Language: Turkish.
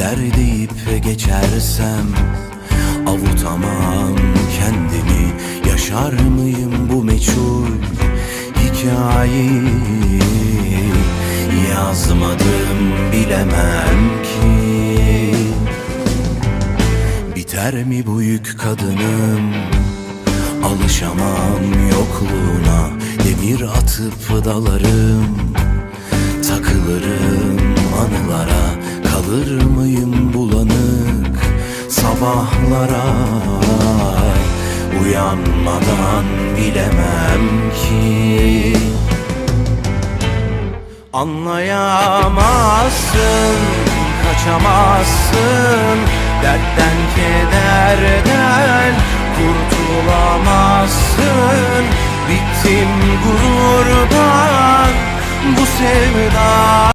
biter deyip geçersem Avutamam. Kendimi Yaşar mıyım bu meçhul hikayeyi? Yazmadım bilemem ki. Biter mi bu yük kadınım? Alışamam yokluğuna. Demir atıp dalarım. Takılırım Sabahlara Uyanmadan bilemem ki. Anlayamazsın, kaçamazsın Dertten kederden kurtulamazsın. Bittim gururdan bu sevda